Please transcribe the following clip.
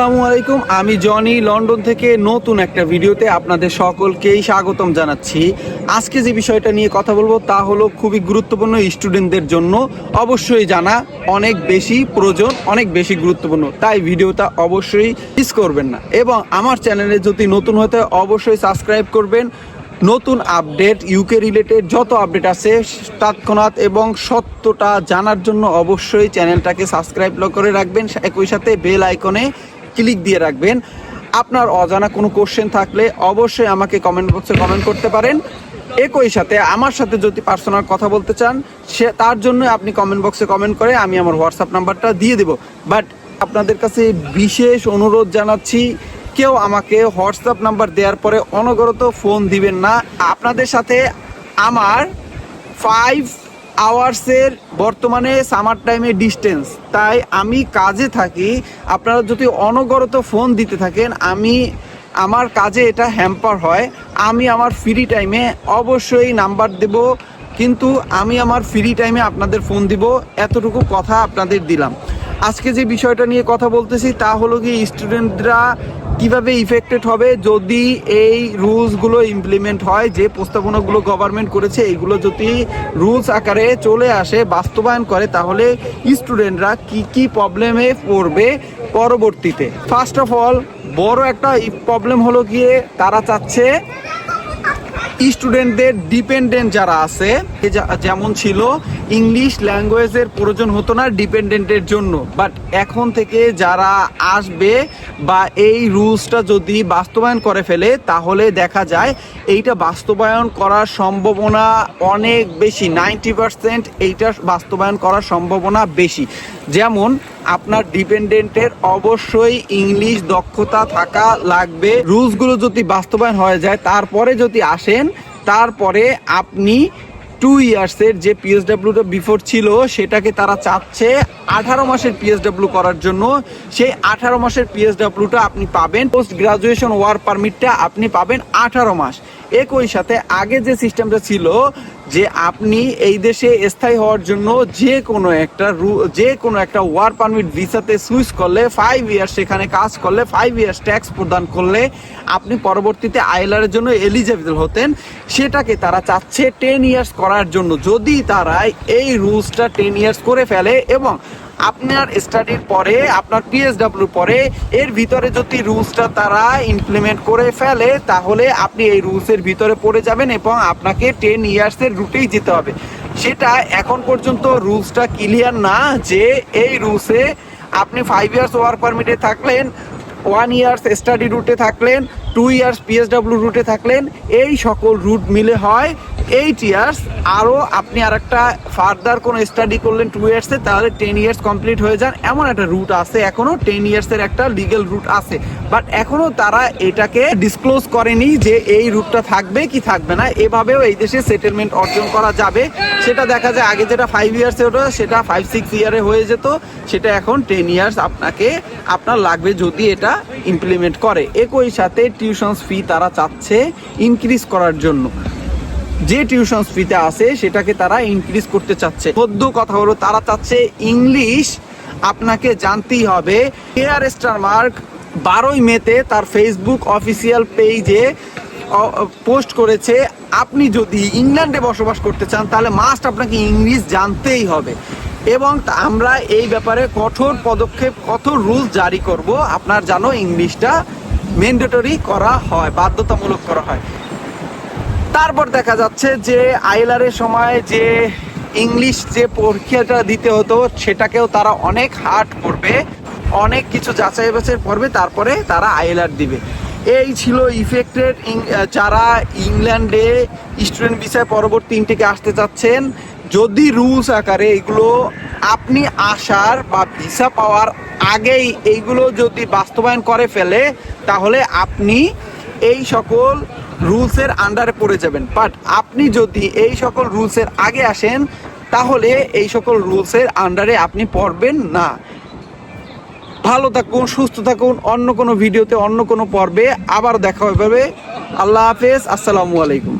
আসসালামু আলাইকুম, আমি জনি লন্ডন থেকে নতুন একটা ভিডিওতে আপনাদের সকলকেই স্বাগতম জানাচ্ছি। আজকে যে বিষয়টা নিয়ে কথা বলব তা হলো খুবই গুরুত্বপূর্ণ স্টুডেন্টদের জন্য। অবশ্যই জানা, অনেক বেশি প্রয়োজন, অনেক বেশি গুরুত্বপূর্ণ। তাই ভিডিওটা অবশ্যই মিস করবেন না। এবং আমার চ্যানেলে যদি নতুন হতে অবশ্যই সাবস্ক্রাইব করবেন। নতুন আপডেট ইউকে রিলেটেড যত আপডেট আছে, তৎক্ষণাৎ এবং সত্যটা জানার জন্য অবশ্যই চ্যানেলটাকে সাবস্ক্রাইব করে রাখবেন। একই সাথে বেল আইকনে ক্লিক দিয়ে রাখবেন। আপনার অজানা কোনো কোশ্চেন থাকলে অবশ্যই আমাকে কমেন্ট বক্সে কমেন্ট করতে পারেন। একই সাথে আমার সাথে যদি পার্সোনাল কথা বলতে চান, সে তার জন্য আপনি কমেন্ট বক্সে কমেন্ট করে আমি আমার হোয়াটসঅ্যাপ নাম্বারটা দিয়ে দেব। বাট আপনাদের কাছে বিশেষ অনুরোধ জানাচ্ছি, কেউ আমাকে হোয়াটসঅ্যাপ নাম্বার দেওয়ার পরে অনবরত ফোন দিবেন না। আপনাদের সাথে আমার ফাইভ আওয়ার্সের বর্তমানে সামার টাইমে ডিস্টেন্স তাই আমি কাজে থাকি, আপনারা যদি অনবরত ফোন দিতে থাকেন, আমি, আমার কাজে এটা হ্যাম্পার হয়। আমি আমার ফ্রি টাইমে অবশ্যই নাম্বার দেব, কিন্তু আমি আমার ফ্রি টাইমে আপনাদের ফোন দিব, এতটুকু কথা আপনাদের দিলাম। আজকে যে বিষয়টা নিয়ে কথা বলতেছি, তা হলো কি স্টুডেন্টরা কীভাবে ইফেক্টেড হবে যদি এই রুলসগুলো ইমপ্লিমেন্ট হয়, যে প্রস্তাবনাগুলো গভর্নমেন্ট করেছে, এইগুলো যদি রুলস আকারে চলে আসে, বাস্তবায়ন করে, তাহলে স্টুডেন্টরা কি কি প্রবলেমে পড়বে পরবর্তীতে? ফার্স্ট অফ অল বড় একটা প্রবলেম হলো গিয়ে তারা চাচ্ছে স্টুডেন্টদের ডিপেন্ডেন্ট যারা আছে যেমন ছিল ইংলিশ ল্যাঙ্গুয়েজের প্রয়োজন হতো না ডিপেন্ডেন্টের জন্য। বাট এখন থেকে যারা আসবে বা এই রুলসটা যদি বাস্তবায়ন করে ফেলে, তাহলে দেখা যায় এইটা বাস্তবায়ন করার সম্ভাবনা অনেক বেশি নাইনটি পার্সেন্ট এইটা বাস্তবায়ন করার সম্ভাবনা বেশি। যেমন আপনার ডিপেন্ডেন্টের অবশ্যই ইংলিশ দক্ষতা থাকা লাগবে। রুলসগুলো যদি বাস্তবায়ন হয়ে যায়, তারপরে যদি আসেন, তারপরে আপনি টু ইয়ার্সের যে পিএসডাব্লিউটা বিফোর ছিল, সেটাকে তারা চাচ্ছে আঠারো মাসের পিএসডাব্লিউ করার জন্য। সেই আঠারো মাসের পিএসডাব্লিউটা আপনি পাবেন। পোস্ট গ্রাজুয়েশন ওয়ার পারমিটটা আপনি পাবেন আঠারো মাস। একই সাথে আগে যে সিস্টেমটা ছিল যে আপনি এই দেশে স্থায়ী হওয়ার জন্য যে কোনো একটা যে কোনো একটা ওয়ার পারমিট ভিসাতে সুইচ করলে ফাইভ ইয়ার্স সেখানে কাজ করলে ফাইভ ইয়ার্স ট্যাক্স প্রদান করলে আপনি পরবর্তীতে আইলারের জন্য এলিজেবল হতেন। সেটাকে তারা চাচ্ছে টেন ইয়ার্স করার জন্য। যদি তারা এই রুলসটা টেন ইয়ার্স করে ফেলে এবং আপনার স্টাডির পরে, আপনার পিএসডাব্লিউ পরে, এর ভিতরে যদি রুলসটা তারা ইমপ্লিমেন্ট করে ফেলে, তাহলে আপনি এই রুলসের ভিতরে পড়ে যাবেন এবং আপনাকে টেন ইয়ার্সের রুটেই যেতে হবে। সেটা এখন পর্যন্ত রুলসটা ক্লিয়ার না যে এই রুলসে আপনি ফাইভ ইয়ার্স ওয়ার্ক পারমিটে থাকলেন ওয়ান ইয়ার্স স্টাডি রুটে থাকলেন টু ইয়ার্স পিএসডাব্লিউ রুটে থাকলেন, এই সকল রুট মিলে হয় এইট ইয়ার্স আরও আপনি আর একটা ফার্দার কোনো স্টাডি করলেন টু ইয়ার্সে তাহলে টেন ইয়ার্স কমপ্লিট হয়ে যান। এমন একটা রুট আছে এখনও টেন ইয়ার্সের একটা লিগেল রুট আছে। বাট এখনও তারা এটাকে ডিসক্লোজ করেনি যে এই রুটটা থাকবে কি থাকবে না। এভাবেও এই দেশে সেটেলমেন্ট অর্জন করা যাবে। সেটা দেখা যায়, আগে যেটা ফাইভ ইয়ার্সে ওটা সেটা ফাইভ সিক্স ইয়ারে হয়ে যেত। সেটা এখন টেন ইয়ার্স আপনাকে, আপনার লাগবে যদি এটা ইমপ্লিমেন্ট করে। একই সাথে টিউশনস ফি তারা চাচ্ছে ইনক্রিজ করার জন্য। যে টিউশন ফিতে আছে, সেটাকে তারা ইনক্রিজ করতে চাচ্ছে। সদ্য কথা হলো, তারা চাচ্ছে ইংলিশ আপনাকে জানতেই হবে। এয়ার স্টার মার্ক বারোই মেতে তার ফেসবুক অফিসিয়াল পেজে পোস্ট করেছে, আপনি যদি ইংল্যান্ডে বসবাস করতে চান, তাহলে মাস্ট আপনাকে ইংলিশ জানতেই হবে। এবং আমরা এই ব্যাপারে কঠোর পদক্ষেপ, কঠোর রুলস জারি করব। আপনার জানো ইংলিশটা ম্যান্ডেটরি করা হয়, বাধ্যতামূলক করা হয়। তারপর দেখা যাচ্ছে যে আইলারের সময় যে ইংলিশ যে পরীক্ষাটা দিতে হতো, সেটাকেও তারা অনেক হার্ড করবে, অনেক কিছু যাচাই বাছাই করবে, তারপরে তারা আইলার দিবে। এই ছিল ইফেক্টেড যারা ইংল্যান্ডে স্টুডেন্ট বিষয় পরবর্তী ইনটেকে আসতে চাচ্ছেন, যদি রুলস আকারে এগুলো আপনি আসার বা ভিসা পাওয়ার আগেই এইগুলো যদি বাস্তবায়ন করে ফেলে, তাহলে আপনি এই সকল রুলসের আন্ডারে পড়ে যাবেন। বাট আপনি যদি এই সকল রুলসের আগে আসেন, তাহলে এই সকল রুলসের আন্ডারে আপনি পড়বেন না। ভালো থাকুন, সুস্থ থাকুন, অন্য কোনো ভিডিওতে অন্য কোনো পর্বে আবার দেখা হবে। আল্লাহ হাফেজ, আসসালামু আলাইকুম।